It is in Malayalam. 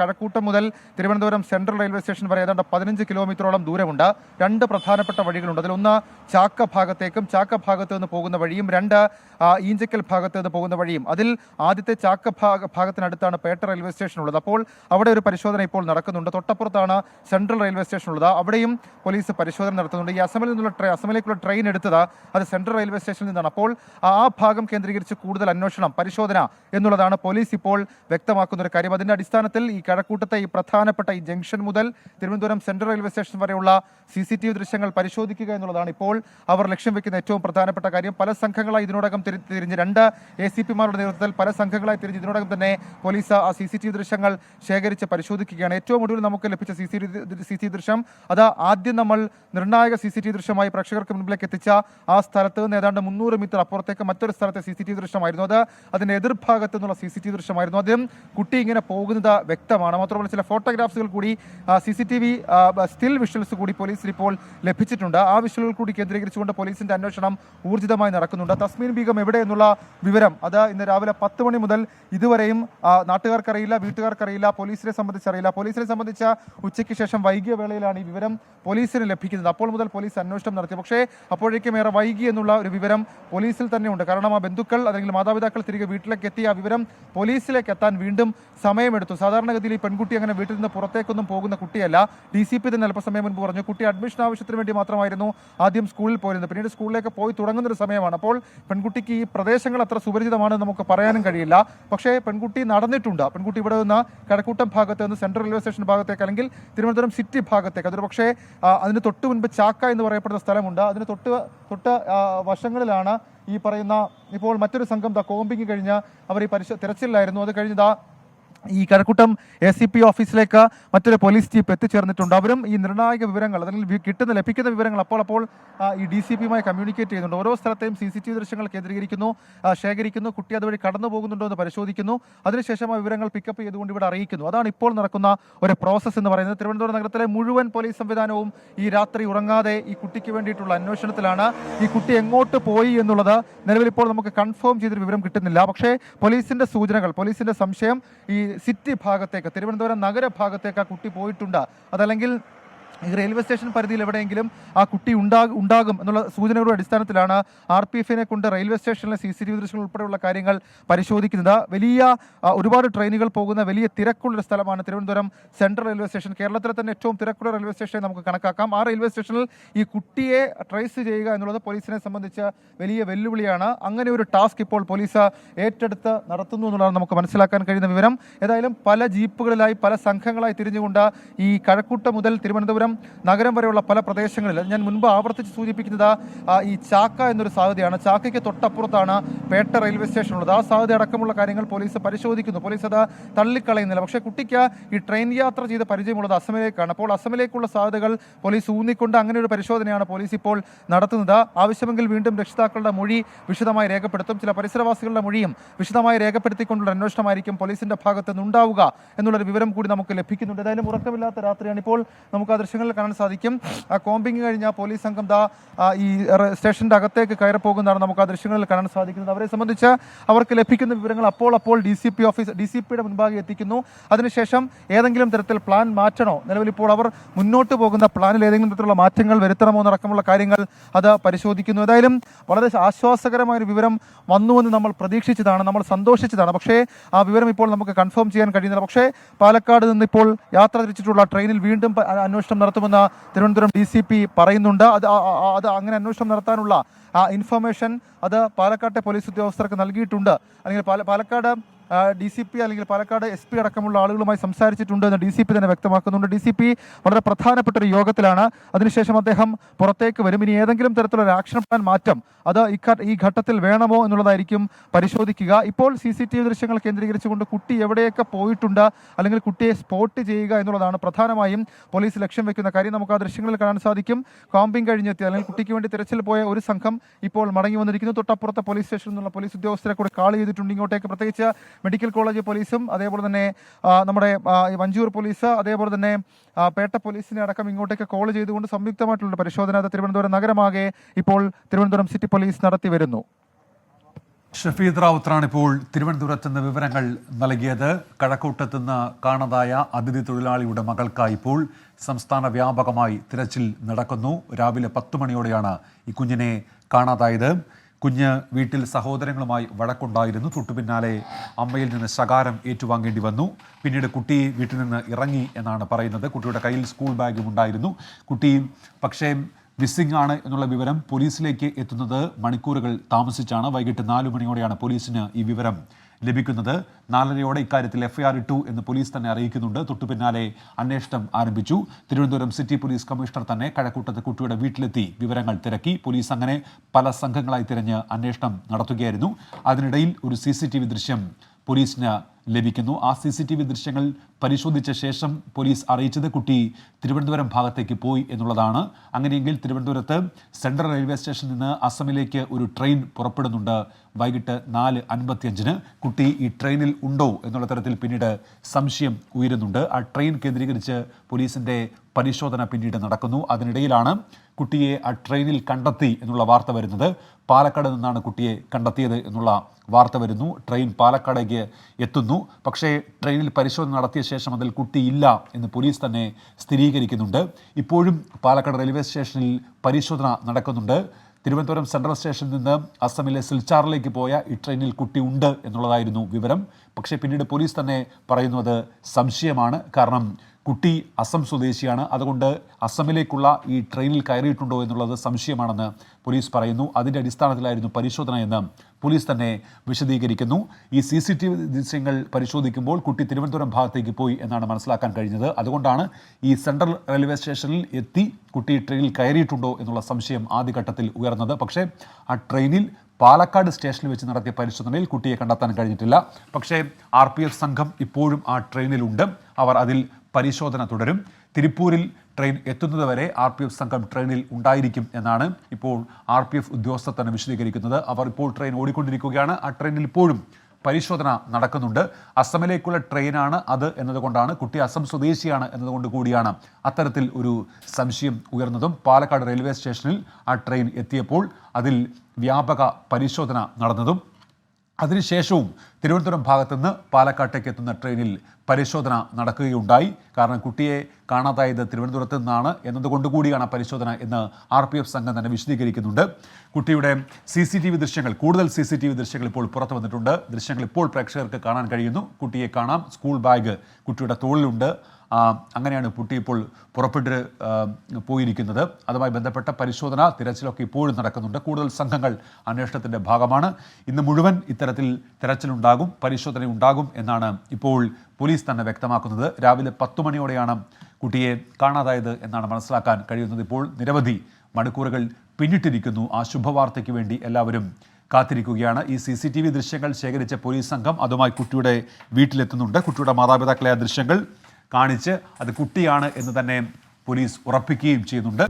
കഴക്കൂട്ടം മുതൽ തിരുവനന്തപുരം സെൻട്രൽ റെയിൽവേ സ്റ്റേഷൻ വരെ ഏതാണ്ട് പതിനഞ്ച് കിലോമീറ്ററോളം ദൂരമുണ്ട്. രണ്ട് പ്രധാനപ്പെട്ട വഴികളുണ്ട്. അതിലൊന്ന് ചാക്ക ഭാഗത്തേക്കും ചാക്ക ഭാഗത്ത് നിന്ന് പോകുന്ന വഴിയും രണ്ട് ഈഞ്ചക്കൽ ഭാഗത്ത് നിന്ന് പോകുന്ന വഴിയും. അതിൽ ആദ്യത്തെ ചാക്ക ഭാഗ ഭാഗത്തിനടുത്താണ് പേട്ട റെയിൽവേ സ്റ്റേഷൻ ഉള്ളത് അപ്പോൾ അവിടെ ഒരു പരിശോധന ഇപ്പോൾ നടക്കുന്നുണ്ട്. തൊട്ടപ്പുറത്താണ് സെൻട്രൽ റെയിൽവേ സ്റ്റേഷൻ ഉള്ളത് അവിടെയും പോലീസ് പരിശോധന നടത്തുന്നുണ്ട്. ഈ അസമിൽ നിന്നുള്ള ട്രെയിൻ അസമിലേക്കുള്ള ട്രെയിൻ എടുത്തത് അത് സെൻട്രൽ റെയിൽവേ സ്റ്റേഷനിൽ നിന്നാണ്. അപ്പോൾ ആ ഭാഗം കേന്ദ്രീകരിച്ച് കൂടുതൽ അന്വേഷണം പരിശോധന എന്നുള്ളതാണ് പോലീസ് ഇപ്പോൾ വ്യക്തമാക്കുന്ന ഒരു കാര്യം. അതിന്റെ അടിസ്ഥാനത്തിൽ ഈ കഴക്കൂട്ടത്തെ ഈ പ്രധാനപ്പെട്ട ഈ ജംഗ്ഷൻ മുതൽ തിരുവനന്തപുരം സെൻട്രൽ റെയിൽവേ സ്റ്റേഷൻ വരെയുള്ള സി സി ടി വി ദൃശ്യങ്ങൾ പരിശോധിക്കുക എന്നുള്ളതാണ്. ഇപ്പോൾ അവർ ലക്ഷ്യം വെക്കുന്ന ഏറ്റവും പ്രധാനപ്പെട്ട കാര്യം പല സംഘങ്ങളായി ഇതിനോടകം തിരി- തിരിഞ്ഞ് രണ്ട് എ സി പിമാരുടെ നേതൃത്വത്തിൽ പല സംഘങ്ങളായി തിരിഞ്ഞ് ഇതിനോടകം തന്നെ പോലീസ് ആ സി സി ടി വി ദൃശ്യങ്ങൾ ശേഖരിച്ച് പരിശോധിക്കുകയാണ്. ഏറ്റവും ഒടുവിൽ നമുക്ക് ലഭിച്ച സി സി സി സി ദൃശ്യം അത് ആദ്യം നമ്മൾ നിർണായക സി സി ടി ദൃശ്യമായി പ്രേക്ഷകർക്ക് മുൻപിലേക്ക് എത്തിച്ച ആ സ്ഥലത്ത് നിന്ന് ഏതാണ്ട് മുന്നൂറ് മീറ്റർ അപ്പുറത്തേക്ക് മറ്റൊരു സ്ഥലത്തെ സി സി ടി ദൃശ്യമായിരുന്നു. അത് അതിന്റെ എതിർഭാഗത്ത് നിന്നുള്ള സി സി ടി ദൃശ്യമായിരുന്നു. ആദ്യം കുട്ടി ഇങ്ങനെ പോകുന്നത് വ്യക്തമാണ്. മാത്രമല്ല ചില ഫോട്ടോഗ്രാഫ്സുകൾ കൂടി C C T V still visuals കൂടി പോലീസിന് ഇപ്പോൾ ലഭിച്ചിട്ടുണ്ട്. ആ വിഷ്വലുകൾ കൂടി കേന്ദ്രീകരിച്ചുകൊണ്ട് പോലീസിന്റെ അന്വേഷണം ഊർജിതമായി നടക്കുന്നുണ്ട്. തസ്മീൻ ബീഗം എവിടെ എന്നുള്ള വിവരം അത് ഇന്ന് രാവിലെ പത്ത് മണി മുതൽ ഇതുവരെയും നാട്ടുകാർക്കറിയില്ല വീട്ടുകാർക്കറിയില്ല പോലീസിനെ സംബന്ധിച്ചറിയില്ല. പോലീസിനെ സംബന്ധിച്ച ഉച്ചയ്ക്ക് ശേഷം വൈകിയ വേളയിലാണ് ഈ വിവരം പോലീസിന് ലഭിക്കുന്നത്. അപ്പോൾ മുതൽ പോലീസ് അന്വേഷണം നടത്തി. പക്ഷേ അപ്പോഴേക്കും ഏറെ വൈകി എന്നുള്ള ഒരു വിവരം പോലീസിൽ തന്നെ ഉണ്ട് കാരണം ആ ബന്ധുക്കൾ അല്ലെങ്കിൽ മാതാപിതാക്കൾ തിരികെ വീട്ടിലേക്ക് എത്തി ആ വിവരം പോലീസിലേക്ക് എത്താൻ വീണ്ടും സമയമെടുത്തു. സാധാരണഗതിയിൽ ഈ പെൺകുട്ടി അങ്ങനെ വീട്ടിൽ നിന്ന് പുറത്തേക്കൊന്നും പോകുന്ന കുട്ടിയല്ല. ഡി സി പി തന്നെ അല്പസമയം മുൻപ് പറഞ്ഞു കുട്ടി അഡ്മിഷൻ ആവശ്യത്തിന് വേണ്ടി മാത്രമായിരുന്നു ആദ്യം സ്കൂളിൽ പോയിരുന്നത്. പിന്നീട് സ്കൂളിലേക്ക് പോയി തുടങ്ങുന്ന ഒരു സമയമാണ്. അപ്പോൾ പെൺകുട്ടിക്ക് ഈ പ്രദേശങ്ങൾ അത്ര സുപരിചിതമാണെന്ന് നമുക്ക് പറയാനും കഴിയില്ല. പക്ഷേ പെൺകുട്ടി നടന്നിട്ടുണ്ട്. പെൺകുട്ടി ഇവിടെ നിന്ന് കടക്കൂട്ടം ഭാഗത്ത് നിന്ന് സെൻട്രൽ റെയിൽവേ സ്റ്റേഷൻ ഭാഗത്തേക്ക് അല്ലെങ്കിൽ തിരുവനന്തപുരം സിറ്റി ഭാഗത്തേക്ക്. അതൊരു പക്ഷേ അതിന് തൊട്ട് മുൻപ് ചാക്ക എന്ന് പറയപ്പെടുന്ന സ്ഥലമുണ്ട്. അതിന് തൊട്ട് തൊട്ട് വശങ്ങളിലാണ് ഈ പറയുന്ന ഇപ്പോൾ മറ്റൊരു സംഘം ദ കോമ്പിങ് കഴിഞ്ഞ് അവർ ഈ പരിശ തിരച്ചിലായിരുന്നു അത് കഴിഞ്ഞ് ദാ ഈ കഴക്കൂട്ടം എ സി പി ഓഫീസിലേക്ക് മറ്റൊരു പോലീസ് ജീപ്പ് എത്തിച്ചേർന്നിട്ടുണ്ട്. അവരും ഈ നിർണായക വിവരങ്ങൾ അല്ലെങ്കിൽ കിട്ടുന്ന ലഭിക്കുന്ന വിവരങ്ങൾ അപ്പോൾ അപ്പോൾ ഈ ഡി സി പിയുമായി കമ്മ്യൂണിക്കേറ്റ് ചെയ്യുന്നുണ്ട്. ഓരോ സ്ഥലത്തെയും സി സി ടി വി ദൃശ്യങ്ങൾ കേന്ദ്രീകരിക്കുന്നു ശേഖരിക്കുന്നു കുട്ടി അതുവഴി കടന്നു പോകുന്നുണ്ടോ എന്ന് പരിശോധിക്കുന്നു. അതിനുശേഷം ആ വിവരങ്ങൾ പിക്കപ്പ് ചെയ്തുകൊണ്ട് ഇവിടെ അറിയിക്കുന്നു. അതാണ് ഇപ്പോൾ നടക്കുന്ന ഒരു പ്രോസസ്സ് എന്ന് പറയുന്നത്. തിരുവനന്തപുരം നഗരത്തിലെ മുഴുവൻ പോലീസ് സംവിധാനവും ഈ രാത്രി ഉറങ്ങാതെ ഈ കുട്ടിക്ക് വേണ്ടിയിട്ടുള്ള അന്വേഷണത്തിലാണ്. ഈ കുട്ടി എങ്ങോട്ട് പോയി എന്നുള്ളത് നിലവിൽ ഇപ്പോൾ നമുക്ക് കൺഫേം ചെയ്തൊരു വിവരം കിട്ടുന്നില്ല. പക്ഷേ പോലീസിന്റെ സൂചനകൾ പോലീസിന്റെ സംശയം ഈ സിറ്റി ഭാഗത്തേക്ക് തിരുവനന്തപുരം നഗരഭാഗത്തേക്ക് ആ കുട്ടി പോയിട്ടുണ്ട്. അതല്ലെങ്കിൽ ഈ റെയിൽവേ സ്റ്റേഷൻ പരിധിയിൽ എവിടെയെങ്കിലും ആ കുട്ടി ഉണ്ടാകും ഉണ്ടാകും എന്നുള്ള സൂചനകളുടെ അടിസ്ഥാനത്തിലാണ് ആർ പി എഫിനെ കൊണ്ട് റെയിൽവേ സ്റ്റേഷനിലെ സി സി ടി വി ദൃശ്യങ്ങൾ ഉൾപ്പെടെയുള്ള കാര്യങ്ങൾ പരിശോധിക്കുന്നത്. വലിയ ഒരുപാട് ട്രെയിനുകൾ പോകുന്ന വലിയ തിരക്കുള്ളൊരു സ്ഥലമാണ് തിരുവനന്തപുരം സെൻട്രൽ റെയിൽവേ സ്റ്റേഷൻ. കേരളത്തിലെ തന്നെ ഏറ്റവും തിരക്കുള്ള റെയിൽവേ സ്റ്റേഷനെ നമുക്ക് കണക്കാക്കാം. ആ റെയിൽവേ സ്റ്റേഷനിൽ ഈ കുട്ടിയെ ട്രേസ് ചെയ്യുക എന്നുള്ളത് പോലീസിനെ സംബന്ധിച്ച് വലിയ വെല്ലുവിളിയാണ്. അങ്ങനെ ഒരു ടാസ്ക് ഇപ്പോൾ പോലീസ് ഏറ്റെടുത്ത് നടത്തുന്നു എന്നുള്ളതാണ് നമുക്ക് മനസ്സിലാക്കാൻ കഴിയുന്ന വിവരം. ഏതായാലും പല ജീപ്പുകളിലായി പല സംഘങ്ങളായി തിരിഞ്ഞുകൊണ്ട് ഈ കഴക്കൂട്ടം മുതൽ തിരുവനന്തപുരം നഗരം നഗരം വരെയുള്ള പല പ്രദേശങ്ങളിൽ ഞാൻ മുൻപ് ആവർത്തിച്ച് സൂചിപ്പിക്കുന്നത് ഈ ചാക്ക എന്നൊരു സാധ്യതയാണ്. ചാക്കയ്ക്ക് തൊട്ടപ്പുറത്താണ് പേട്ട റെയിൽവേ സ്റ്റേഷൻ ഉള്ളത് ആ സാധ്യത അടക്കമുള്ള കാര്യങ്ങൾ പോലീസ് പരിശോധിക്കുന്നു. പോലീസ് അത് തള്ളിക്കളയുന്നില്ല. പക്ഷേ കുട്ടിക്ക് ഈ ട്രെയിൻ യാത്ര ചെയ്ത പരിചയമുള്ളത് അസമിലേക്കാണ്. അപ്പോൾ അസമിലേക്കുള്ള സാധ്യതകൾ പോലീസ് ഊന്നിക്കൊണ്ട് അങ്ങനെ ഒരു പരിശോധനയാണ് പോലീസ് ഇപ്പോൾ നടത്തുന്നത്. ആവശ്യമെങ്കിൽ വീണ്ടും രക്ഷിതാക്കളുടെ മൊഴി വിശദമായി രേഖപ്പെടുത്തും. ചില പരിസരവാസികളുടെ മൊഴിയും വിശദമായി രേഖപ്പെടുത്തിക്കൊണ്ടുള്ള അന്വേഷണമായിരിക്കും പോലീസിന്റെ ഭാഗത്ത് നിന്നുണ്ടാവുക എന്നുള്ളൊരു വിവരം കൂടി നമുക്ക് ലഭിക്കുന്നുണ്ട്. ഏതായാലും ഉറക്കമില്ലാത്ത രാത്രിയാണ് ഇപ്പോൾ നമുക്ക് ആ ദൃശ്യങ്ങളിൽ കാണാൻ സാധിക്കും. ആ കോമ്പിങ് കഴിഞ്ഞ പോലീസ് സംഘം ദാ ഈ സ്റ്റേഷന്റെ അകത്തേക്ക് കയറി പോകുന്നതാണ് നമുക്ക് ആ ദൃശ്യങ്ങളിൽ കാണാൻ സാധിക്കുന്നത്. അവരെ സംബന്ധിച്ച് അവർക്ക് ലഭിക്കുന്ന വിവരങ്ങൾ അപ്പോൾ അപ്പോൾ D C P office D C പിയുടെ മുൻപാകെ എത്തിക്കുന്നു. അതിനുശേഷം ഏതെങ്കിലും തരത്തിൽ പ്ലാൻ മാറ്റണോ? നിലവിൽ ഇപ്പോൾ അവർ മുന്നോട്ട് പോകുന്ന പ്ലാനിൽ ഏതെങ്കിലും തരത്തിലുള്ള മാറ്റങ്ങൾ വരുത്തണമോ എന്നടക്കമുള്ള കാര്യങ്ങൾ അത് പരിശോധിക്കുന്നു. ഏതായാലും വളരെ ആശ്വാസകരമായ ഒരു വിവരം വന്നുവെന്ന് നമ്മൾ പ്രതീക്ഷിച്ചതാണ് നമ്മൾ സന്തോഷിച്ചതാണ്. പക്ഷേ ആ വിവരം ഇപ്പോൾ നമുക്ക് കൺഫേം ചെയ്യാൻ കഴിയുന്നില്ല. പക്ഷേ പാലക്കാട് നിന്ന് ഇപ്പോൾ യാത്ര തിരിച്ചിട്ടുള്ള ട്രെയിനിൽ വീണ്ടും അന്വേഷണം നടത്തുമെന്ന് തിരുവനന്തപുരം ഡി പറയുന്നുണ്ട്. അത് അത് അങ്ങനെ അന്വേഷണം നടത്താനുള്ള ഇൻഫർമേഷൻ അത് പാലക്കാട്ടെ പോലീസ് ഉദ്യോഗസ്ഥർക്ക് നൽകിയിട്ടുണ്ട്. അല്ലെങ്കിൽ പാല- പാലക്കാട് ഡി സി പി അല്ലെങ്കിൽ പാലക്കാട് എസ് പി അടക്കമുള്ള ആളുകളുമായി സംസാരിച്ചിട്ടുണ്ട് എന്ന് ഡി സി പി തന്നെ വ്യക്തമാക്കുന്നുണ്ട്. ഡി സി പി വളരെ പ്രധാനപ്പെട്ട ഒരു യോഗത്തിലാണ്. അതിനുശേഷം അദ്ദേഹം പുറത്തേക്ക് വരും. ഇനി ഏതെങ്കിലും തരത്തിലുള്ള ആക്ഷൻ പ്ലാൻ മാറ്റം അത് ഈ ഘട്ടത്തിൽ വേണമോ എന്നുള്ളതായിരിക്കും പരിശോധിക്കുക. ഇപ്പോൾ സി സി ടി വി ദൃശ്യങ്ങൾ കേന്ദ്രീകരിച്ചുകൊണ്ട് കുട്ടി എവിടെയൊക്കെ പോയിട്ടുണ്ട് അല്ലെങ്കിൽ കുട്ടിയെ സ്പോട്ട് ചെയ്യുക എന്നുള്ളതാണ് പ്രധാനമായും പോലീസ് ലക്ഷ്യം വെക്കുന്ന കാര്യം. നമുക്ക് ആ ദൃശ്യങ്ങളിൽ കാണാൻ സാധിക്കും. കോമ്പിംഗ് കഴിഞ്ഞെത്തി. അല്ലെങ്കിൽ കുട്ടിക്ക് വേണ്ടി തിരച്ചിൽ പോയ ഒരു സംഘം ഇപ്പോൾ മടങ്ങി വന്നിരിക്കുന്നു. തൊട്ടപ്പുറത്തെ പോലീസ് സ്റ്റേഷനിൽ നിന്നുള്ള പോലീസ് ഉദ്യോഗസ്ഥരെ കൂടെ കാൾ ചെയ്തിട്ടുണ്ട്. ഇങ്ങോട്ടേക്ക് പ്രത്യേകിച്ച് മെഡിക്കൽ കോളേജ് പോലീസും അതേപോലെ തന്നെ നമ്മുടെ വഞ്ചൂർ പോലീസ് അതേപോലെ തന്നെ പേട്ട പോലീസിനെ അടക്കം ഇങ്ങോട്ടേക്ക് കോൾ ചെയ്തുകൊണ്ട് സംയുക്തമായിട്ടുള്ള പരിശോധന തിരുവനന്തപുരം നഗരമാകെ ഇപ്പോൾ തിരുവനന്തപുരം സിറ്റി പോലീസ് നടത്തി വരുന്നു. ഷഫീദ് റാവുത്താണ് ഇപ്പോൾ തിരുവനന്തപുരത്ത് നിന്ന് വിവരങ്ങൾ നൽകിയത്. കഴക്കൂട്ടത്ത് നിന്ന് കാണാതായ അതിഥി തൊഴിലാളിയുടെ മകൾക്കായി ഇപ്പോൾ സംസ്ഥാന വ്യാപകമായി തിരച്ചിൽ നടക്കുന്നു. രാവിലെ പത്ത് മണിയോടെയാണ് ഈ കുഞ്ഞിനെ കാണാതായത്. കുഞ്ഞ് വീട്ടിൽ സഹോദരങ്ങളുമായി വഴക്കുണ്ടായിരുന്നു. തൊട്ടു പിന്നാലെ അമ്മയിൽ നിന്ന് ശകാരം ഏറ്റുവാങ്ങേണ്ടി വന്നു. പിന്നീട് കുട്ടി വീട്ടിൽ നിന്ന് ഇറങ്ങി എന്നാണ് പറയുന്നത്. കുട്ടിയുടെ കയ്യിൽ സ്കൂൾ ബാഗും ഉണ്ടായിരുന്നു. കുട്ടി പക്ഷേ മിസ്സിംഗ് ആണ് എന്നുള്ള വിവരം പോലീസിലേക്ക് എത്തുന്നത് മണിക്കൂറുകൾ താമസിച്ചാണ്. വൈകിട്ട് നാലു മണിയോടെയാണ് പോലീസിന് ഈ വിവരം ലഭിക്കുന്നത്. നാലരയോടെ ഇക്കാര്യത്തിൽ എഫ്ഐആർ ഇട്ടു എന്ന് പോലീസ് തന്നെ അറിയിക്കുന്നുണ്ട്. തൊട്ടു പിന്നാലെ അന്വേഷണം ആരംഭിച്ചു. തിരുവനന്തപുരം സിറ്റി പോലീസ് കമ്മീഷണർ തന്നെ കഴക്കൂട്ടത്തെ കുട്ടിയുടെ വീട്ടിലെത്തി വിവരങ്ങൾ തിരക്കി. പോലീസ് അങ്ങനെ പല സംഘങ്ങളായി തിരഞ്ഞ് അന്വേഷണം നടത്തുകയായിരുന്നു. അതിനിടയിൽ ഒരു സി ദൃശ്യം പോലീസിന് ലഭിക്കുന്നു. ആ സി സി ടി വി ദൃശ്യങ്ങൾ പരിശോധിച്ച ശേഷം പോലീസ് അറിയിച്ചത് കുട്ടി തിരുവനന്തപുരം ഭാഗത്തേക്ക് പോയി എന്നുള്ളതാണ്. അങ്ങനെയെങ്കിൽ തിരുവനന്തപുരത്ത് സെൻട്രൽ റെയിൽവേ സ്റ്റേഷനിൽ നിന്ന് അസമിലേക്ക് ഒരു ട്രെയിൻ പുറപ്പെടുന്നുണ്ട്. വൈകിട്ട് നാല് അൻപത്തിയഞ്ചിന് കുട്ടി ഈ ട്രെയിനിൽ ഉണ്ടോ എന്നുള്ള തരത്തിൽ പിന്നീട് സംശയം ഉയരുന്നുണ്ട്. ആ ട്രെയിൻ കേന്ദ്രീകരിച്ച് പോലീസിന്റെ പരിശോധന പിന്നീട് നടക്കുന്നു. അതിനിടയിലാണ് കുട്ടിയെ ആ ട്രെയിനിൽ കണ്ടെത്തി എന്നുള്ള വാർത്ത വരുന്നത്. പാലക്കാട് നിന്നാണ് കുട്ടിയെ കണ്ടെത്തിയത് എന്നുള്ള വാർത്ത വരുന്നു. ട്രെയിൻ പാലക്കാടേക്ക് എത്തുന്നു. പക്ഷേ ട്രെയിനിൽ പരിശോധന നടത്തിയ ശേഷം അതിൽ കുട്ടിയില്ല എന്ന് പോലീസ് തന്നെ സ്ഥിരീകരിക്കുന്നുണ്ട്. ഇപ്പോഴും പാലക്കാട് റെയിൽവേ സ്റ്റേഷനിൽ പരിശോധന നടക്കുന്നുണ്ട്. തിരുവനന്തപുരം സെൻട്രൽ സ്റ്റേഷനിൽ നിന്ന് അസമിലെ സിൽച്ചാറിലേക്ക് പോയ ഈ ട്രെയിനിൽ കുട്ടി ഉണ്ട് എന്നുള്ളതായിരുന്നു വിവരം. പക്ഷേ പിന്നീട് പോലീസ് തന്നെ പറയുന്നത് സംശയമാണ്. കാരണം കുട്ടി അസം സ്വദേശിയാണ്. അതുകൊണ്ട് അസമിലേക്കുള്ള ഈ ട്രെയിനിൽ കയറിയിട്ടുണ്ടോ എന്നുള്ളത് സംശയമാണെന്ന് പോലീസ് പറയുന്നു. അതിന്റെ അടിസ്ഥാനത്തിലായിരുന്നു പരിശോധന എന്ന് പോലീസ് തന്നെ വിശദീകരിക്കുന്നു. ഈ സി സി ടി വി ദൃശ്യങ്ങൾ പരിശോധിക്കുമ്പോൾ കുട്ടി തിരുവനന്തപുരം ഭാഗത്തേക്ക് പോയി എന്നാണ് മനസ്സിലാക്കാൻ കഴിഞ്ഞത്. അതുകൊണ്ടാണ് ഈ സെൻട്രൽ റെയിൽവേ സ്റ്റേഷനിൽ എത്തി കുട്ടി ട്രെയിനിൽ കയറിയിട്ടുണ്ടോ എന്നുള്ള സംശയം ആദ്യഘട്ടത്തിൽ ഉയർന്നത്. പക്ഷേ ആ ട്രെയിനിൽ പാലക്കാട് സ്റ്റേഷനിൽ വെച്ച് നടത്തിയ പരിശോധനയിൽ കുട്ടിയെ കണ്ടെത്താൻ കഴിഞ്ഞിട്ടില്ല. പക്ഷേ ആർ പി എഫ് സംഘം ഇപ്പോഴും ആ ട്രെയിനിലുണ്ട്. അവർ അതിൽ പരിശോധന തുടരും. തിരുപ്പൂരിൽ ട്രെയിൻ എത്തുന്നതുവരെ ആർ പി എഫ് സംഘം ട്രെയിനിൽ ഉണ്ടായിരിക്കും എന്നാണ് ഇപ്പോൾ ആർ പി എഫ് ഉദ്യോഗസ്ഥർ തന്നെ വിശദീകരിക്കുന്നത്. അവർ ഇപ്പോൾ ട്രെയിൻ ഓടിക്കൊണ്ടിരിക്കുകയാണ്. ആ ട്രെയിനിൽ ഇപ്പോഴും പരിശോധന നടക്കുന്നുണ്ട്. അസമിലേക്കുള്ള ട്രെയിനാണ് അത് എന്നതുകൊണ്ടാണ്. കുട്ടി അസം സ്വദേശിയാണ് എന്നതുകൊണ്ട് കൂടിയാണ് അത്തരത്തിൽ ഒരു സംശയം ഉയർന്നതും. പാലക്കാട് റെയിൽവേ സ്റ്റേഷനിൽ ആ ട്രെയിൻ എത്തിയപ്പോൾ അതിൽ വ്യാപക പരിശോധന നടന്നതും അതിനുശേഷവും തിരുവനന്തപുരം ഭാഗത്തുനിന്ന് പാലക്കാട്ടേക്ക് എത്തുന്ന ട്രെയിനിൽ പരിശോധന നടക്കുകയുണ്ടായി. കാരണം കുട്ടിയെ കാണാതായത് തിരുവനന്തപുരത്ത് നിന്നാണ് എന്നതുകൊണ്ട് കൂടിയാണ് ആ പരിശോധന എന്ന് ആർ പി എഫ് സംഘം തന്നെ വിശദീകരിക്കുന്നുണ്ട്. കുട്ടിയുടെ സി സി ടി വി ദൃശ്യങ്ങൾ കൂടുതൽ സി സി ടി വി ദൃശ്യങ്ങൾ ഇപ്പോൾ പുറത്തു വന്നിട്ടുണ്ട്. ദൃശ്യങ്ങൾ ഇപ്പോൾ പ്രേക്ഷകർക്ക് കാണാൻ കഴിയുന്നു. കുട്ടിയെ കാണാം. സ്കൂൾ ബാഗ് കുട്ടിയുടെ തോളിലുണ്ട്. അങ്ങനെയാണ് പുട്ടി ഇപ്പോൾ പുറപ്പെട്ട് പോയിരിക്കുന്നത്. അതുമായി ബന്ധപ്പെട്ട പരിശോധന തിരച്ചിലൊക്കെ ഇപ്പോഴും നടക്കുന്നുണ്ട്. കൂടുതൽ സംഘങ്ങൾ അന്വേഷണത്തിന്റെ ഭാഗമാണ്. ഇന്ന് മുഴുവൻ ഇത്തരത്തിൽ തിരച്ചിലുണ്ടാകും പരിശോധന ഉണ്ടാകും എന്നാണ് ഇപ്പോൾ പോലീസ് തന്നെ വ്യക്തമാക്കുന്നത്. രാവിലെ പത്തു മണിയോടെയാണ് കുട്ടിയെ കാണാതായത് എന്നാണ് മനസ്സിലാക്കാൻ കഴിയുന്നത്. ഇപ്പോൾ നിരവധി മണിക്കൂറുകൾ പിന്നിട്ടിരിക്കുന്നു. ആ ശുഭവാർത്തയ്ക്ക് വേണ്ടി എല്ലാവരും കാത്തിരിക്കുകയാണ്. ഈ സി സി ടി വി ദൃശ്യങ്ങൾ ശേഖരിച്ച പോലീസ് സംഘം അതുമായി കുട്ടിയുടെ വീട്ടിലെത്തുന്നുണ്ട്. കുട്ടിയുടെ മാതാപിതാക്കളെ ആ ദൃശ്യങ്ങൾ കാണിച്ച് അത് കുട്ടിയാണ് എന്ന് തന്നെ പോലീസ് ഉറപ്പിക്കുകയും ചെയ്യുന്നുണ്ട്.